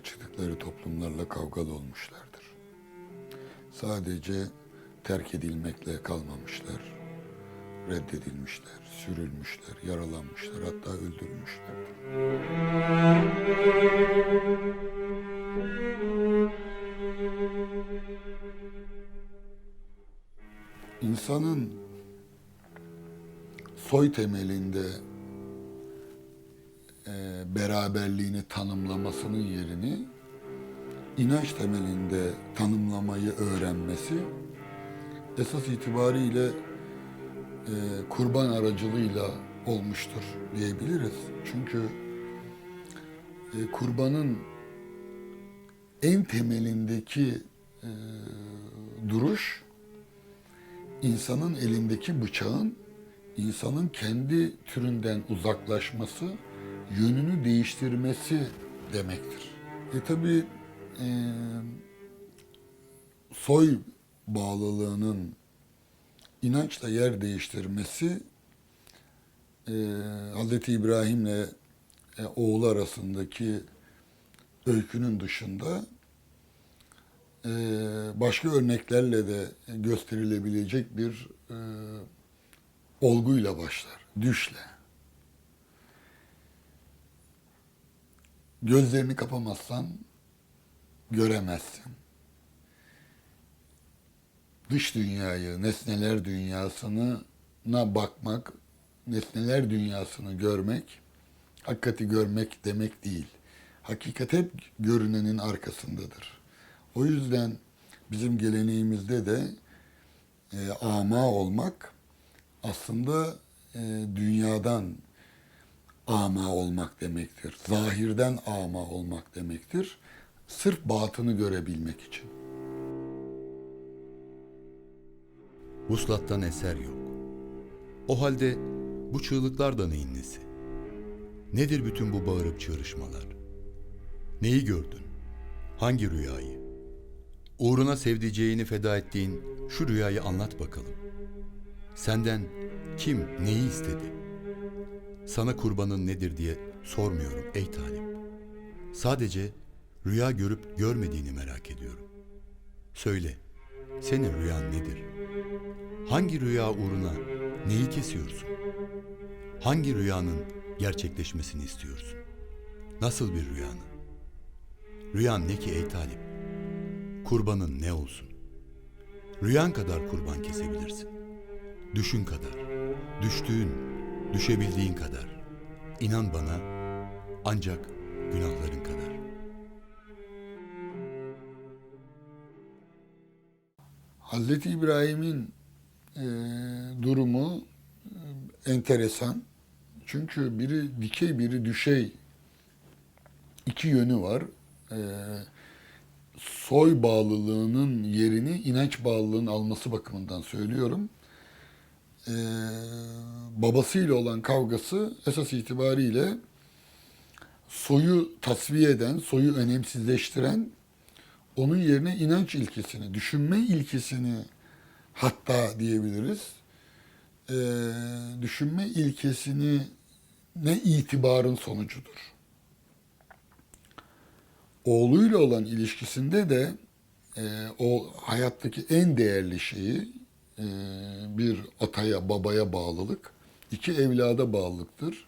içlerinden çıktıkları toplumlarla kavgalı olmuşlardır. Sadece terk edilmekle kalmamışlar. Reddedilmişler, sürülmüşler, yaralanmışlar, hatta öldürülmüşlerdir. İnsanın soy temelinde beraberliğini tanımlamasının yerini inanç temelinde tanımlamayı öğrenmesi esas itibariyle e, kurban aracılığıyla olmuştur diyebiliriz. Çünkü e, kurbanın en temelindeki e, duruş insanın elindeki bıçağın insanın kendi türünden uzaklaşması, yönünü değiştirmesi demektir. E tabi e, soy bağlılığının inançla yer değiştirmesi e, Hz. İbrahim'le e, oğlu arasındaki öykünün dışında e, başka örneklerle de gösterilebilecek bir e, olguyla başlar, düşle. Gözlerini kapamazsan göremezsin. Dış dünyayı, nesneler dünyasına bakmak, nesneler dünyasını görmek, hakikati görmek demek değil. Hakikat hep görünenin arkasındadır. O yüzden bizim geleneğimizde de e, ama olmak aslında e, dünyadan ama olmak demektir. Zahirden ama olmak demektir. Sırf batını görebilmek için. Vuslattan eser yok. O halde bu çığlıklar da neyin nesi? Nedir bütün bu bağırıp çığrışmalar? Neyi gördün? Hangi rüyayı? Uğruna sevdiceğini feda ettiğin şu rüyayı anlat bakalım. Senden kim neyi istedi? Sana kurbanın nedir diye sormuyorum ey talip. Sadece rüya görüp görmediğini merak ediyorum. Söyle, senin rüyan nedir? Hangi rüya uğruna neyi kesiyorsun? Hangi rüyanın gerçekleşmesini istiyorsun? Nasıl bir rüyanın? Rüyan ne ki ey talip? Kurbanın ne olsun? Rüyan kadar kurban kesebilirsin. Düşün kadar, düştüğün, düşebildiğin kadar. İnan bana ancak günahların kadar. Hazreti İbrahim'in e, durumu e, enteresan. Çünkü biri dikey biri düşey iki yönü var. E, soy bağlılığının yerini inanç bağlılığının alması bakımından söylüyorum. E, babasıyla olan kavgası esas itibariyle soyu tasfiye eden, soyu önemsizleştiren onun yerine inanç ilkesini, düşünme ilkesini hatta diyebiliriz. Ee, düşünme ilkesini ne itibarın sonucudur. Oğluyla olan ilişkisinde de e, o hayattaki en değerli şeyi e, bir ataya, babaya bağlılık, iki evlada bağlılıktır.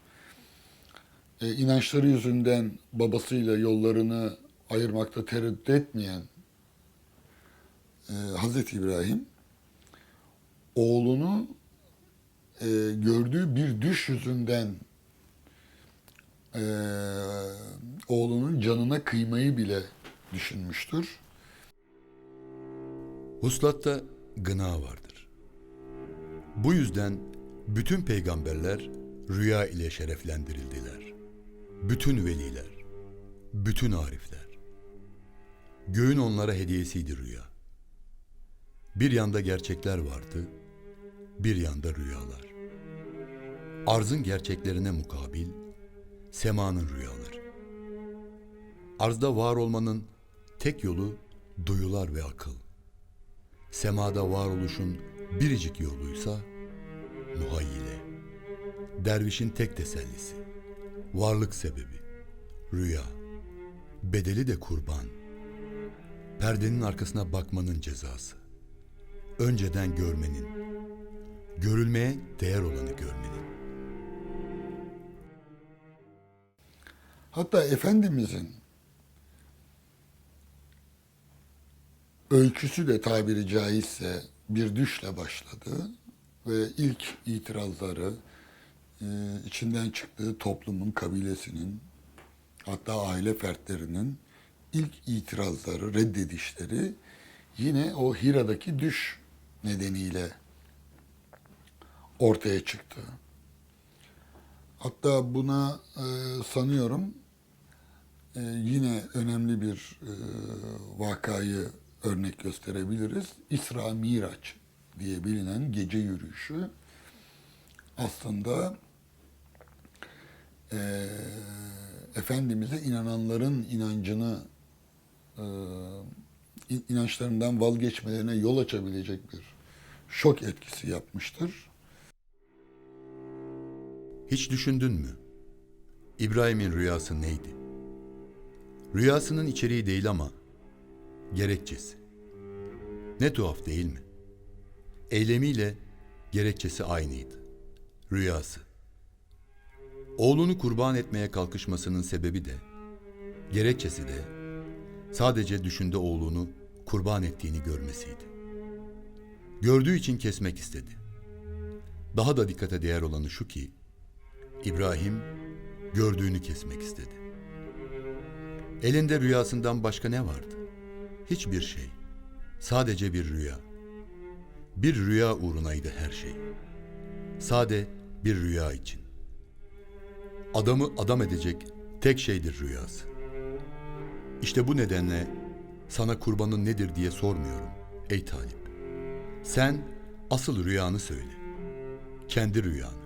E, inançları yüzünden babasıyla yollarını ayırmakta tereddüt etmeyen e, Hazreti İbrahim oğlunu e, gördüğü bir düş yüzünden e, oğlunun canına kıymayı bile düşünmüştür. Huslatta gına vardır. Bu yüzden bütün peygamberler rüya ile şereflendirildiler. Bütün veliler, bütün arifler. Göğün onlara hediyesiydi rüya. Bir yanda gerçekler vardı, bir yanda rüyalar. Arzın gerçeklerine mukabil, semanın rüyaları. Arzda var olmanın tek yolu duyular ve akıl. Semada varoluşun biricik yoluysa muhayyile. Dervişin tek tesellisi, varlık sebebi, rüya. Bedeli de kurban. Perdenin arkasına bakmanın cezası. Önceden görmenin, görülmeye değer olanı görmenin. Hatta Efendimizin öyküsü de tabiri caizse bir düşle başladı ve ilk itirazları e, içinden çıktığı toplumun, kabilesinin hatta aile fertlerinin ilk itirazları, reddedişleri yine o Hira'daki düş nedeniyle ortaya çıktı. Hatta buna e, sanıyorum e, yine önemli bir e, vakayı örnek gösterebiliriz. İsra Miraç diye bilinen gece yürüyüşü aslında e, Efendimiz'e inananların inancını e, in- inançlarından vazgeçmelerine yol açabilecek bir şok etkisi yapmıştır. Hiç düşündün mü? İbrahim'in rüyası neydi? Rüyasının içeriği değil ama gerekçesi. Ne tuhaf değil mi? Eylemiyle gerekçesi aynıydı. Rüyası. Oğlunu kurban etmeye kalkışmasının sebebi de, gerekçesi de sadece düşünde oğlunu kurban ettiğini görmesiydi. Gördüğü için kesmek istedi. Daha da dikkate değer olanı şu ki, İbrahim gördüğünü kesmek istedi. Elinde rüyasından başka ne vardı? Hiçbir şey. Sadece bir rüya. Bir rüya uğrunaydı her şey. Sade bir rüya için. Adamı adam edecek tek şeydir rüyası. İşte bu nedenle sana kurbanın nedir diye sormuyorum ey Talip. Sen asıl rüyanı söyle. Kendi rüyanı.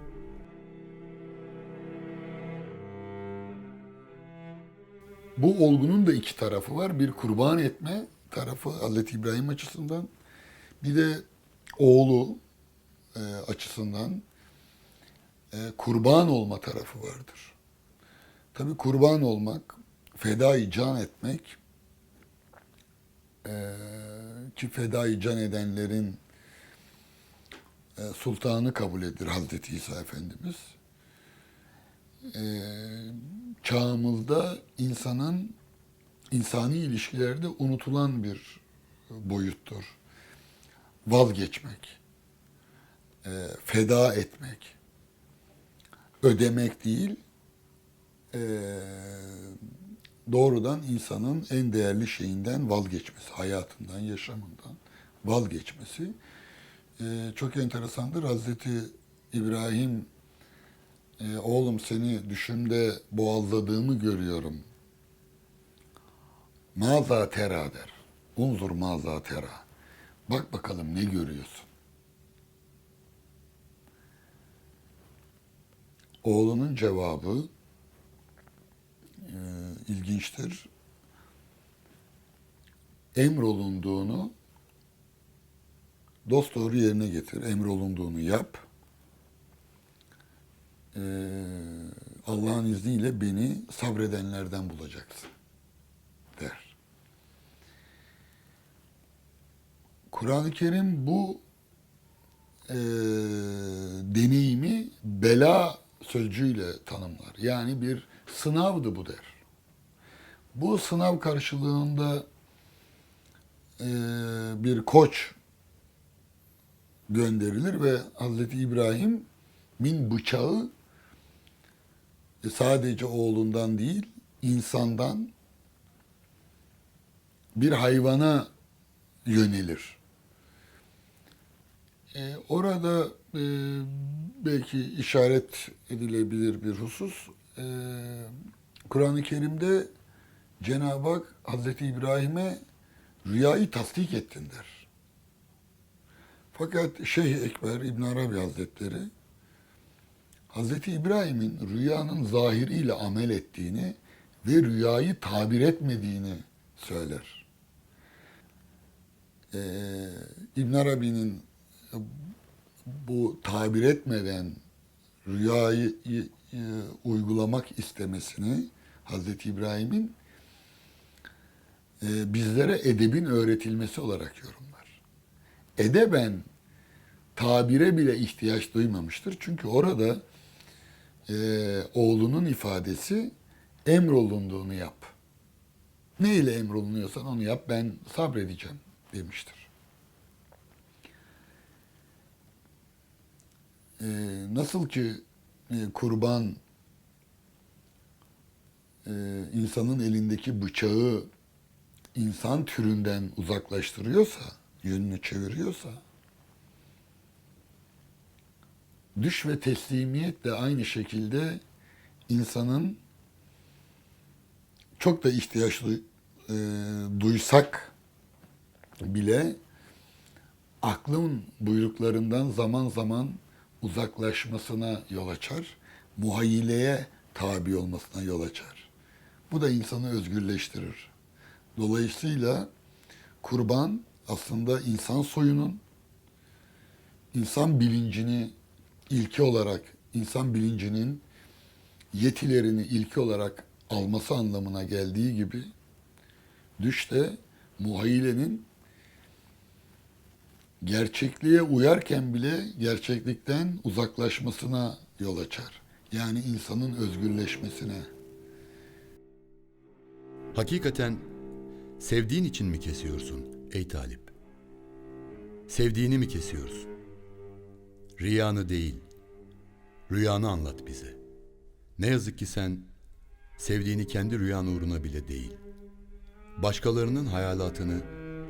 Bu olgunun da iki tarafı var. Bir kurban etme tarafı Hazreti İbrahim açısından. Bir de oğlu e, açısından e, kurban olma tarafı vardır. Tabi kurban olmak, fedai can etmek e, ki fedai can edenlerin e, sultanı kabul edilir Hazreti İsa Efendimiz. E, çağımızda insanın insani ilişkilerde unutulan bir boyuttur. Vazgeçmek, e, feda etmek, ödemek değil, e, doğrudan insanın en değerli şeyinden vazgeçmesi, hayatından, yaşamından vazgeçmesi e, çok enteresandır. Hazreti İbrahim oğlum seni düşümde boğazladığımı görüyorum. Maza tera der. Unzur maza tera. Bak bakalım ne görüyorsun. Oğlunun cevabı e, ilginçtir. Emrolunduğunu dosdoğru yerine getir. Emrolunduğunu yap. Ee, Allah'ın izniyle beni sabredenlerden bulacaksın der. Kur'an-ı Kerim bu e, deneyimi bela sözcüğüyle tanımlar. Yani bir sınavdı bu der. Bu sınav karşılığında e, bir koç gönderilir ve Hazreti İbrahim min bıçağı e, sadece oğlundan değil insandan bir hayvana yönelir. E, orada e, belki işaret edilebilir bir husus. E, Kur'an-ı Kerim'de Cenab-ı Hak Hazreti İbrahim'e rüyayı tasdik ettin der. Fakat Şeyh Ekber İbn Arabi Hazretleri Hazreti İbrahim'in rüyanın zahiriyle amel ettiğini ve rüyayı tabir etmediğini söyler. Ee, İbn Arabi'nin bu tabir etmeden rüyayı e, uygulamak istemesini Hazreti İbrahim'in e, bizlere edebin öğretilmesi olarak yorumlar. Edeben tabire bile ihtiyaç duymamıştır. Çünkü orada e, oğlunun ifadesi emrolunduğunu yap. Ne ile emrolunuyorsan onu yap ben sabredeceğim demiştir. E, nasıl ki e, kurban e, insanın elindeki bıçağı insan türünden uzaklaştırıyorsa, yönünü çeviriyorsa, düş ve teslimiyet de aynı şekilde insanın çok da ihtiyaç duy- e, duysak bile aklın buyruklarından zaman zaman uzaklaşmasına yol açar, muhayyileye tabi olmasına yol açar. Bu da insanı özgürleştirir. Dolayısıyla kurban aslında insan soyunun insan bilincini ilki olarak, insan bilincinin yetilerini ilki olarak alması anlamına geldiği gibi düş de muhayyilenin gerçekliğe uyarken bile gerçeklikten uzaklaşmasına yol açar. Yani insanın özgürleşmesine. Hakikaten sevdiğin için mi kesiyorsun ey talip? Sevdiğini mi kesiyorsun? Riyanı değil, rüyanı anlat bize. Ne yazık ki sen sevdiğini kendi rüyan uğruna bile değil, başkalarının hayalatını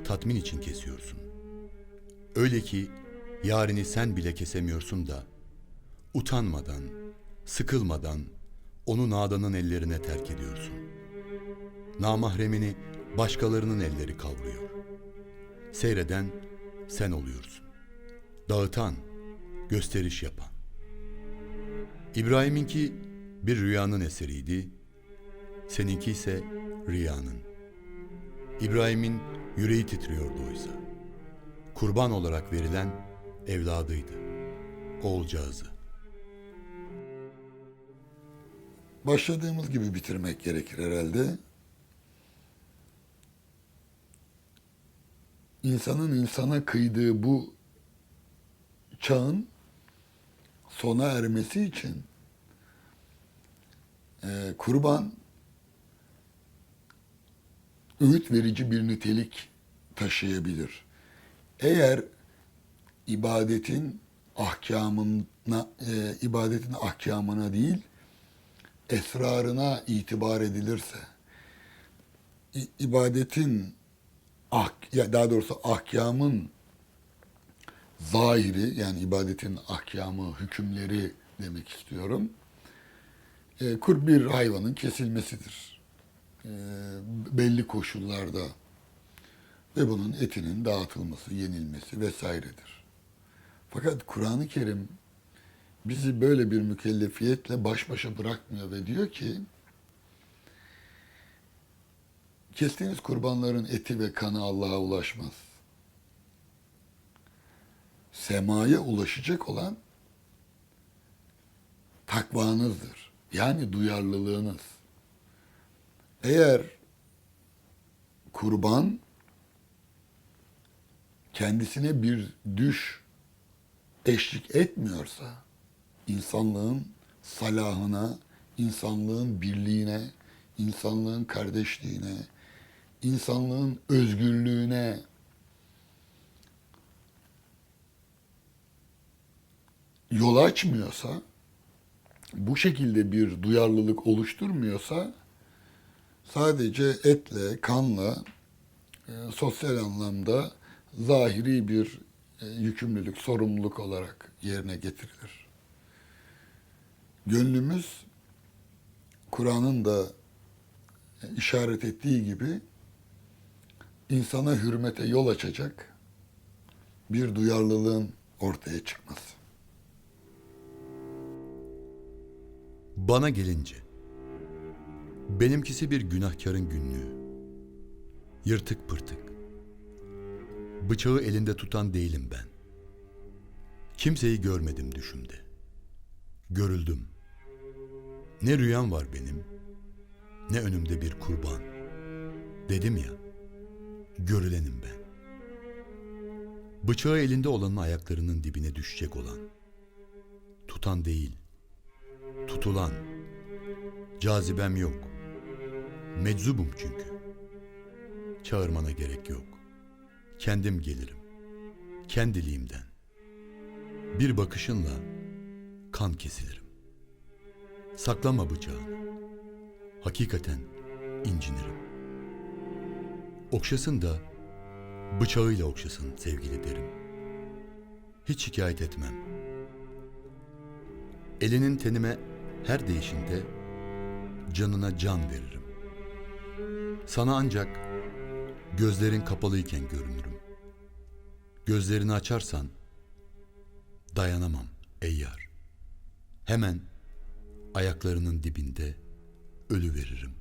tatmin için kesiyorsun. Öyle ki yarını sen bile kesemiyorsun da utanmadan, sıkılmadan onu nadanın ellerine terk ediyorsun. Namahremini başkalarının elleri kavruyor. Seyreden sen oluyorsun. Dağıtan, gösteriş yapan. İbrahim'inki bir rüyanın eseriydi. Seninki ise riyanın. İbrahim'in yüreği titriyordu oysa. Kurban olarak verilen evladıydı. Oğulcağızı. Başladığımız gibi bitirmek gerekir herhalde. İnsanın insana kıydığı bu çağın sona ermesi için e, kurban öğüt verici bir nitelik taşıyabilir. Eğer ibadetin ahkamına, e, ibadetin ahkamına değil, esrarına itibar edilirse, ibadetin ah, ya daha doğrusu ahkamın zahiri yani ibadetin ahkamı, hükümleri demek istiyorum. E, bir hayvanın kesilmesidir. E, belli koşullarda ve bunun etinin dağıtılması, yenilmesi vesairedir. Fakat Kur'an-ı Kerim bizi böyle bir mükellefiyetle baş başa bırakmıyor ve diyor ki kestiğiniz kurbanların eti ve kanı Allah'a ulaşmaz. Semaya ulaşacak olan takvanızdır. Yani duyarlılığınız. Eğer kurban kendisine bir düş eşlik etmiyorsa insanlığın salahına, insanlığın birliğine, insanlığın kardeşliğine, insanlığın özgürlüğüne yol açmıyorsa, bu şekilde bir duyarlılık oluşturmuyorsa sadece etle, kanla e, sosyal anlamda zahiri bir e, yükümlülük, sorumluluk olarak yerine getirilir. Gönlümüz Kur'an'ın da e, işaret ettiği gibi insana hürmete yol açacak bir duyarlılığın ortaya çıkması. Bana gelince, benimkisi bir günahkarın günlüğü. Yırtık pırtık. Bıçağı elinde tutan değilim ben. Kimseyi görmedim düşümde. Görüldüm. Ne rüyam var benim, ne önümde bir kurban. Dedim ya, Görülenim ben. Bıçağı elinde olanın ayaklarının dibine düşecek olan. Tutan değil, tutulan. Cazibem yok. Meczubum çünkü. Çağırmana gerek yok. Kendim gelirim. Kendiliğimden. Bir bakışınla kan kesilirim. Saklama bıçağını. Hakikaten incinirim. Okşasın da bıçağıyla okşasın sevgili derim. Hiç şikayet etmem. Elinin tenime her değişinde canına can veririm. Sana ancak gözlerin kapalıyken görünürüm. Gözlerini açarsan dayanamam ey yar. Hemen ayaklarının dibinde ölü veririm.